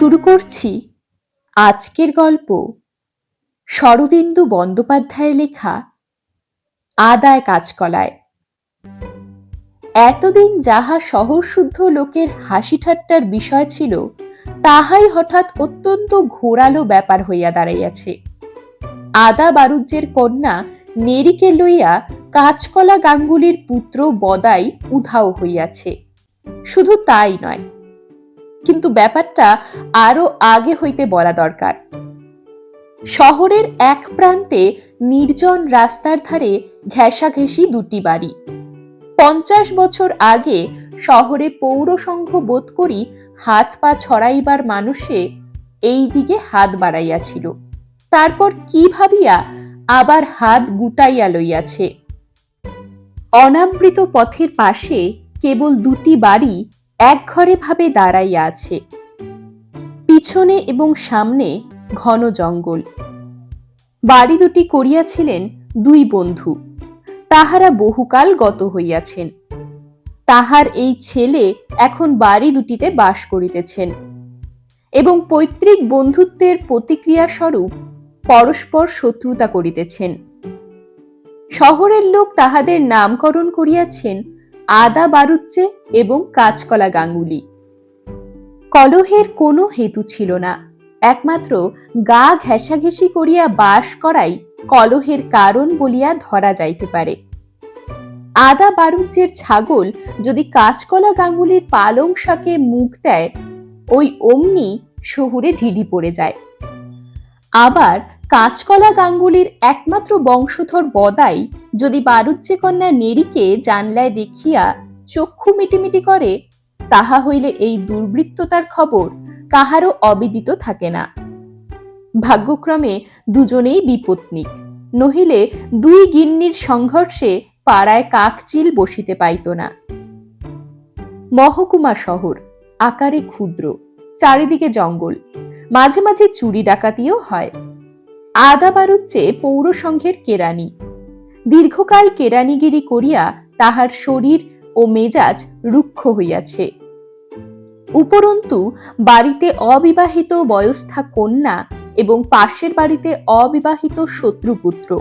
শুরু করছি আজকের গল্প শরদিন্দু বন্দ্যোপাধ্যায়ের লেখা আদায় কাজকলায় এতদিন যাহা শহর শুদ্ধ লোকের হাসি ঠাট্টার বিষয় ছিল, তাহাই হঠাৎ অত্যন্ত ঘোরালো ব্যাপার হইয়া দাঁড়াইয়াছে। আদা বারুজ্যের কন্যা নেরিকে লইয়া কাঁচকলা গাঙ্গুলির পুত্র বদাই উধাও হইয়াছে। শুধু তাই নয় কিন্তু ব্যাপারটা আরও আগে হইতে বলা দরকার। শহরের এক প্রান্তে নির্জন রাস্তার ধারে ঘেঁষাঘেঁষি দুটি বাড়ি। পঞ্চাশ বছর আগে শহরে পৌরসংঘ বোধ করি হাত পা ছড়াইবার মানুষে এই দিকে হাত বাড়াইয়াছিল। তারপর কি ভাবিয়া আবার হাত গুটাইয়া লইয়াছে। অনাবৃত পথের পাশে কেবল দুটি বাড়ি এক ঘরে ভাবে দাঁড়াইয়া আছে। পিছনে এবং সামনে ঘন জঙ্গল। বাড়ি দুটি করিয়াছিলেন দুই বন্ধু। তাহারা বহুকাল গত হইয়াছেন। তাহার এই ছেলে এখন বাড়ি দুটিতে বাস করিতেছেন। এবং পৈতৃক বন্ধুত্বের প্রতিক্রিয়া স্বরূপ পরস্পর শত্রুতা করিতেছেন। শহরের লোক তাহাদের নামকরণ করিয়াছেন আদা বারুচ্চে এবং কাঁচকলা গাঙ্গুলি। কলহের কোনো হেতু ছিল না। একমাত্র গা ঘেঁষাঘেঁষি করিয়া বাস করাই কলহের কারণ বলিয়া ধরা যাইতে পারে। আদা বারুজ্যের ছাগল যদি কাঁচকলা গাঙ্গুলির পালং শাকে মুখ দেয়, ওই অমনি শহুরে ঢিঢি পড়ে যায়। আবার কাঁচকলা গাঙ্গুলির একমাত্র বংশধর বদাই যদি বারুজ্যে কন্যা নেরিকে জানলায় দেখিয়া চক্ষু মিটিমিটি করে, তাহা হইলে এই দুর্বৃত্ততার খবর কাহারও অবিদিত থাকে না। ভাগ্যক্রমে দুজনেই বিপত্নিক, নহিলে দুই গিন্নির সংঘর্ষে পাড়ায় কাকচিল বসিতে পাইত না। মহকুমা শহর, আকারে ক্ষুদ্র, চারিদিকে জঙ্গল, মাঝে মাঝে চুরি ডাকাতিও হয়। আদা বারুচ্ছে পৌরসংঘের কেরানি দীর্ঘকাল কেরানিগিরি করিয়া তাহার শরীর ও মেজাজ রুক্ষ হইয়াছে। উপরন্তু, বাড়িতে অবিবাহিত বয়স্থা কন্যা এবং পাশের বাড়িতে অবিবাহিত শত্রুপুত্র।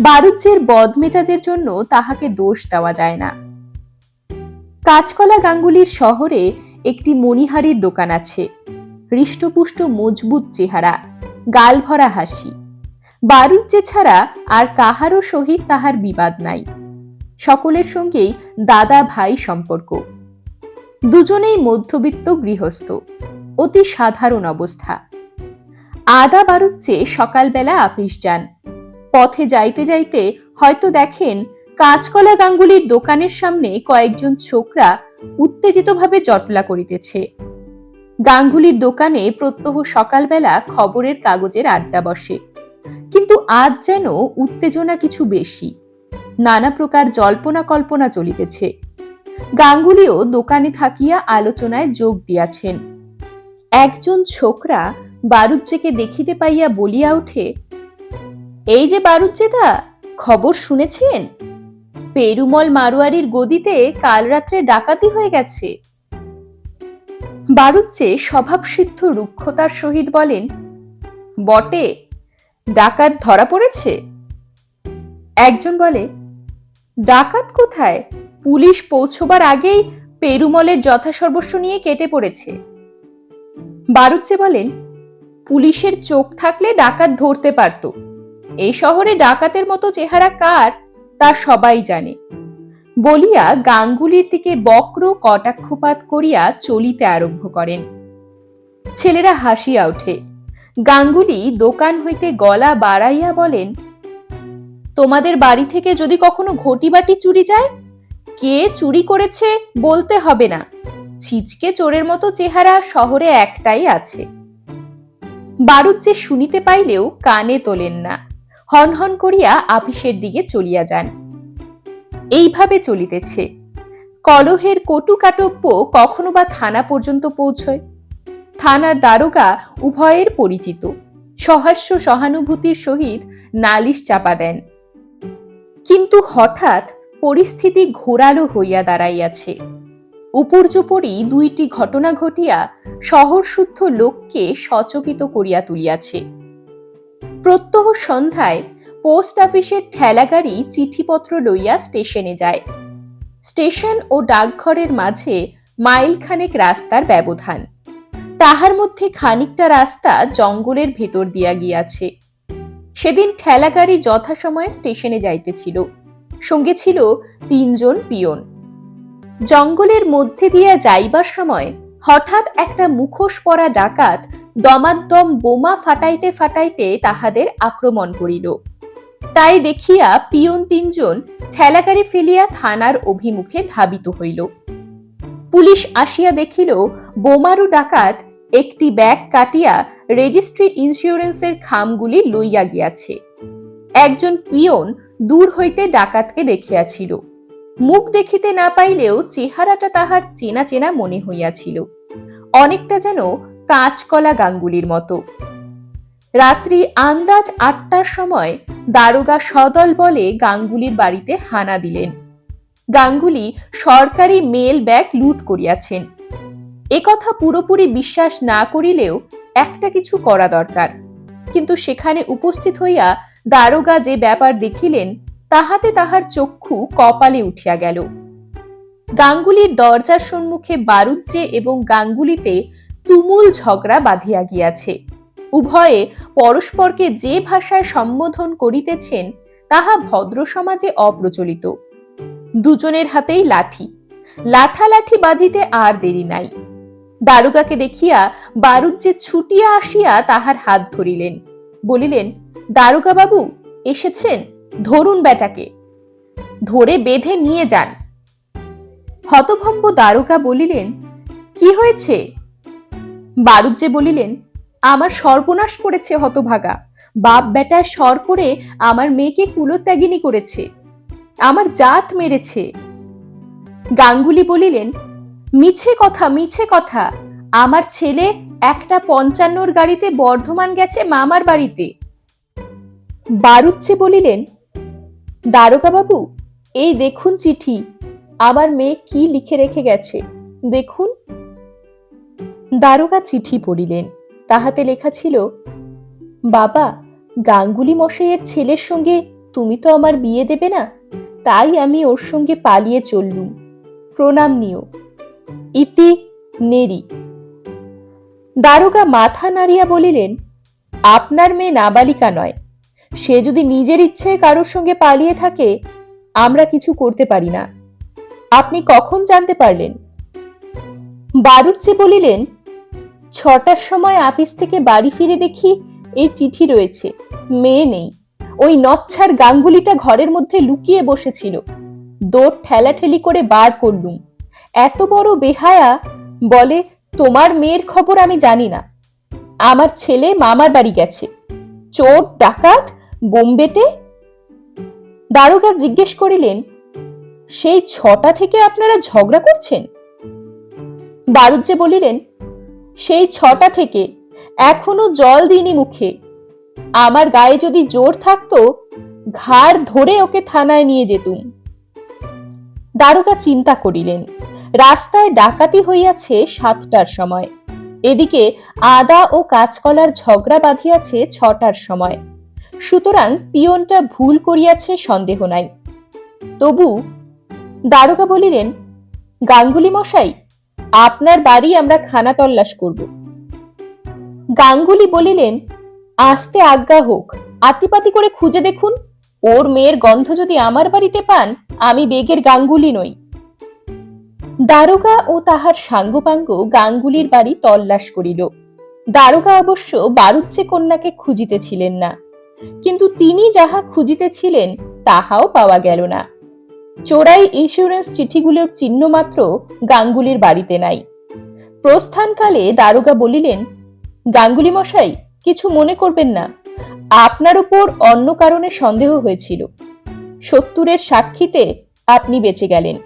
বারুজ্যের বদমেজাজের জন্য তাহাকে দোষ দেওয়া যায় না। কাঁচকলা গাঙ্গুলির শহরে একটি মণিহারির দোকান আছে। হৃষ্টপুষ্ট মজবুত চেহারা। গাল ভরা হাসি। বারুজ্জে ছাড়া আর কাহারও সহিত তাহার বিবাদ নাই। সকলের সঙ্গেই দাদা ভাই সম্পর্ক। দুজনেই মধ্যবিত্ত গৃহস্থ। অতি সাধারণ অবস্থা। আদা বারুচ্ছে সকালবেলা আপিস যান। পথে যাইতে যাইতে হয়তো দেখেন কাঁচকলা গাঙ্গুলির দোকানের সামনে কয়েকজন ছোকরা উত্তেজিতভাবে জটলা করিতেছে। গাঙ্গুলির দোকানে প্রত্যহ সকালবেলা খবরের কাগজের আড্ডা বসে। কিন্তু আজ যেন উত্তেজনা কিছু বেশি। নানা প্রকার জল্পনা কল্পনা চলিতেছে। গাঙ্গুলিও দোকানে থাকিয়া আলোচনায় যোগ দিয়াছেন। একজন ছোকরা বারুজ্জেকে দেখিতে পাইয়া বলিয়া ওঠে এই যে বারুজ্জেদা খবর শুনেছেন? পেরুমল মারোয়ারির গদিতে কাল রাত্রে ডাকাতি হয়ে গেছে। বারুজ্জে স্বভাবসিদ্ধ রুক্ষতার সহিত বলেন, বটে, ডাকাত ধরা পড়েছে? একজন বলে, ডাকাত কোথায়? পুলিশ পৌঁছবার আগেই পেরুমলের যথাসর্বস্ব নিয়ে কেটে পড়েছে। বারুচ্চে বলেন, পুলিশের চোখ থাকলে ডাকাত ধরতে পারত। এই শহরে ডাকাতের মতো চেহারা কার, তা সবাই জানে। বলিয়া গাঙ্গুলির দিকে বক্র কটাক্ষপাত করিয়া চলিতে আরম্ভ করেন। ছেলেরা হাসিয়া ওঠে। গাঙ্গুলি দোকান হইতে গলা বাড়াইয়া বলেন, তোমাদের বাড়ি থেকে যদি কখনো ঘটি বাটি চুরি যায়? কে চুরি করেছে বলতে হবে না। ছিচকে চোরের মতো চেহারা শহরে একটাই আছে। বারুদ যে শুনিতে পাইলেও কানে তোলেন না। হন হন করিয়া আপিসের দিকে চলিয়া যান। এইভাবে চলিতেছে। কলহের কটু কাটব্য কখনো বা থানা পর্যন্ত পৌঁছয়। থানার দারোগা উভয়ের পরিচিত। সহাস্য সহানুভূতির সহিত নালিশ চাপা দেন। কিন্তু হঠাৎ পরিস্থিতি ঘোরালো হইয়া দাঁড়াইয়াছে। উপর্যুপরি দুইটি ঘটনা ঘটিয়া শহরশুদ্ধ লোককে সচকিত করিয়া তুলিয়াছে। প্রত্যহ সন্ধ্যায় পোস্ট অফিসের ঠেলাগাড়ি চিঠিপত্র লইয়া স্টেশনে যায়। স্টেশন ও ডাকঘরের মাঝে মাইলখানেক রাস্তার ব্যবধান। তাহার মধ্যে খানিকটা রাস্তা জঙ্গলের ভেতর দিয়া গিয়াছে। সেদিন ঠেলাগাড়ি যথাসময়ে স্টেশনে যাইতেছিল। সঙ্গে ছিল তিনজন পিয়ন। জঙ্গলের মধ্যে দিয়া যাইবার সময় হঠাৎ একটা মুখোশ পরা ডাকাত দমাদ্দম বোমা ফাটাইতে ফাটাইতে তাহাদের আক্রমণ করিল। তাই দেখিয়া পিয়ন তিনজন ঠেলাগাড়ি ফেলিয়া থানার অভিমুখে ধাবিত হইল। পুলিশ আসিয়া দেখিল, বোমারু ডাকাত একটি ব্যাগ কাটিয়া রেজিস্ট্রি ইন্স্যুরেন্সের খামগুলি লইয়া গিয়াছে। একজন পিয়ন দূর হইতে ডাকাতকে দেখিয়াছিল। মুখ দেখিতে না পাইলেও চেহারাটা তাহার চেনা চেনা মনে হইয়াছিল। অনেকটা যেন কাঁচকলা গাঙ্গুলির মতো। রাত্রি আন্দাজ আটটার সময় দারোগা সদল বলে গাঙ্গুলির বাড়িতে হানা দিলেন। গাঙ্গুলি সরকারি মেল ব্যাগ লুট করিয়াছেন। একথা পুরোপুরি বিশ্বাস না করিলেও একটা কিছু করা দরকার। কিন্তু সেখানে উপস্থিত হইয়া দারোগা যে ব্যাপার দেখিলেন, তাহাতে তাহার চক্ষু কপালে উঠিয়া গেল। গাঙ্গুলির দরজার সম্মুখে বারুজ্জে এবং গাঙ্গুলিতে তুমুল ঝগড়া বাঁধিয়া গিয়াছে। উভয়ে পরস্পরকে যে ভাষায় সম্বোধন করিতেছেন, তাহা ভদ্র সমাজে অপ্রচলিত। দুজনের হাতেই লাঠি। লাঠালাঠি বাঁধিতে আর দেরি নাই। দারোগাকে দেখিয়া বারুজ্জে ছুটিয়া আসিয়া তাহার হাত ধরিলেন। বলিলেন দারোগা বাবু এসেছেন? ধরুন বেটাকে ধরে বেঁধে নিয়ে যান। হতভম্ব দারোগা বলিলেন, কি হয়েছে? বারুজ্জে বলিলেন আমার সর্বনাশ করেছে হতভাগা। বাপ বেটা সর করে আমার মেয়েকে কুলোত্যাগিনী করেছে। আমার জাত মেরেছে। গাঙ্গুলি বলিলেন, মিছে কথা মিছে কথা। আমার ছেলে একটা পঞ্চান্নর গাড়িতে বর্ধমান গেছে মামার বাড়িতে। বারুচ্ছে বলিলেন বাবু এই দেখুন চিঠি। আমার মেয়ে কি লিখে রেখে গেছে। দেখুন। দারোগা চিঠি পড়িলেন। তাহাতে লেখা ছিল, বাবা, গাঙ্গুলি মশাইয়ের ছেলের সঙ্গে তুমি তো আমার বিয়ে দেবে না, তাই আমি ওর সঙ্গে পালিয়ে চললুম। প্রণাম নিও। ইতি নেরি। দারোগা মাথা নাড়িয়া বলিলেন, আপনার মেয়ে নাবালিকা নয়। সে যদি নিজের ইচ্ছে কারোর সঙ্গে পালিয়ে থাকে, আমরা কিছু করতে পারি না। আপনি কখন জানতে পারলেন? বারুচ্চে বলিলেন ছটার সময় আপিস থেকে বাড়ি ফিরে দেখি এই চিঠি রয়েছে। মেয়ে নেই। ওই নচ্ছার গাঙ্গুলিটা ঘরের মধ্যে লুকিয়ে বসেছিল। দৌড় ঠেলাঠেলি করে বার করলুম। এত বড় বেহায়া, বলে, তোমার মেয়ের খবর আমি জানি না। আমার ছেলে মামার বাড়ি গেছে। চোর, ডাকাত, বোম্বেটে? দারোগা জিজ্ঞেস করিলেন, সেই ছটা থেকে আপনারা ঝগড়া করছেন? বারুজ্জে বলিলেন সেই ছটা থেকে এখনও জল দিইনি মুখে। আমার গায়ে যদি জোর থাকতো, ঘাড় ধরে ওকে থানায় নিয়ে যেতুম। দারোগা চিন্তা করিলেন, রাস্তায় ডাকাতি হইয়াছে সাতটার সময়। এদিকে আদা ও কাঁচকলার ঝগড়া বাঁধিয়াছে ছটার সময়। সুতরাং পিয়নটা ভুল করিয়াছে সন্দেহ নাই। তবু দারোগা বলিলেন গাঙ্গুলি মশাই আপনার বাড়ি আমরা খানা তল্লাশ করব। গাঙ্গুলি বলিলেন, আসতে আজ্ঞা হোক, আতিপাতি করে খুঁজে দেখুন। ওর মেয়ের গন্ধ যদি আমার বাড়িতে পান, আমি বেগের গাঙ্গুলি নই। দারোগা ও তাহার সাঙ্গপাঙ্গ গাঙ্গুলির বাড়ি তল্লাশ করিল। দারোগা অবশ্য বারুচ্ছে কন্যাকে খুঁজিতেছিলেন না। কিন্তু তিনি যাহা খুঁজিতেছিলেন, তাহাও পাওয়া গেল না। চোরাই ইন্স্যুরেন্স চিঠিগুলোর চিহ্ন মাত্র গাঙ্গুলির বাড়িতে নাই। প্রস্থানকালে দারোগা বলিলেন, গাঙ্গুলি মশাই, কিছু মনে করবেন না। আপনার উপর অন্য কারণে সন্দেহ হয়েছিল। সত্তরের সাক্ষীতে আপনি বেঁচে গেলেন।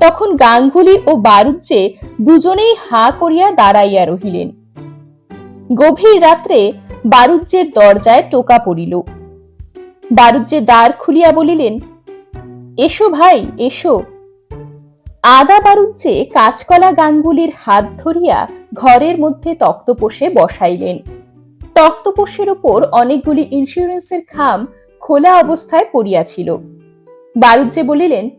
তখন গাঙ্গুলি ও বারুজ্জে দুজনেই হা করিয়া দাঁড়াইয়া রহিলেন। গভীর রাত্রে বারুজ্জের দরজায় টোকা পড়িল। বারুজ্জে দ্বার খুলিয়া বলিলেন এসো ভাই, এসো। আদা বারুজ্জে কাঁচকলা গাঙ্গুলির হাত ধরিয়া ঘরের মধ্যে তক্তপোষে বসাইলেন। তক্তপোষের ওপর অনেকগুলি ইন্স্যুরেন্সের খাম খোলা অবস্থায় পড়িয়াছিল। বারুজ্জে বলিলেন,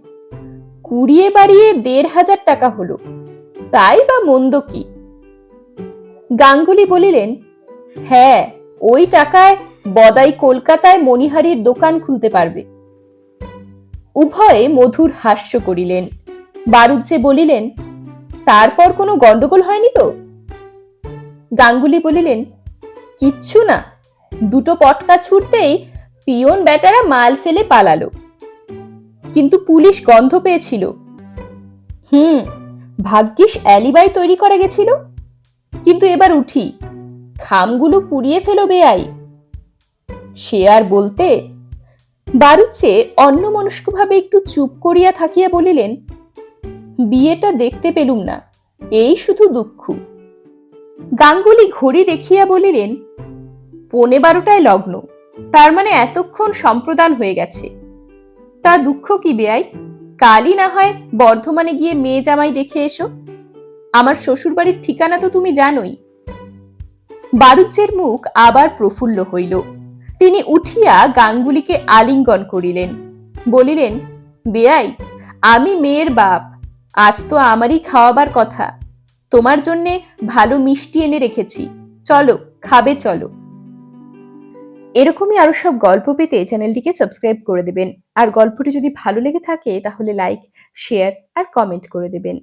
কুড়িয়ে বাড়িয়ে দেড় হাজার টাকা হলো। তাই বা মন্দ কি? গাঙ্গুলি বলিলেন হ্যাঁ ওই টাকায় বদাই কলকাতায় মণিহারির দোকান খুলতে পারবে। উভয়ে মধুর হাস্য করিলেন। বারুজ্জে বলিলেন, তারপর কোনো গন্ডগোল হয়নি তো? গাঙ্গুলি বলিলেন, কিচ্ছু না। দুটো পটকা ছুটতেই পিয়ন বেটারা মাল ফেলে পালালো। কিন্তু পুলিশ গন্ধ পেয়েছিল। হুম, ভাগ্যিস অ্যালিবাই তৈরি করা গেছিল। কিন্তু এবার উঠি, খামগুলো পুড়িয়ে ফেলো বেআই। সে আর বলতে বারুচ্ছে অন্যমনস্কভাবে একটু চুপ করিয়া থাকিয়া বলিলেন, বিয়েটা দেখতে পেলুম না, এই শুধু দুঃখ। গাঙ্গুলি ঘড়ি দেখিয়া বলিলেন, পৌনে বারোটায় লগ্ন, তার মানে এতক্ষণ সম্প্রদান হয়ে গেছে। তা দুঃখ কি বেয়াই কালই না হয় বর্ধমানে গিয়ে মেয়ে জামাই দেখে এসো। আমার শ্বশুরবাড়ির ঠিকানা তো তুমি জানোই। বারুজ্যের মুখ আবার প্রফুল্ল হইল। তিনি উঠিয়া গাঙ্গুলিকে আলিঙ্গন করিলেন। বলিলেন, বেয়াই, আমি মেয়ের বাপ। আজ তো আমারই খাওয়াবার কথা। তোমার জন্যে ভালো মিষ্টি এনে রেখেছি। চলো, খাবে, চলো। এরকমই আরও সব গল্প পেতে চ্যানেলটিকে সাবস্ক্রাইব করে দেবেন। আর গল্পটি যদি ভালো লেগে থাকে, তাহলে লাইক, শেয়ার আর কমেন্ট করে দেবেন।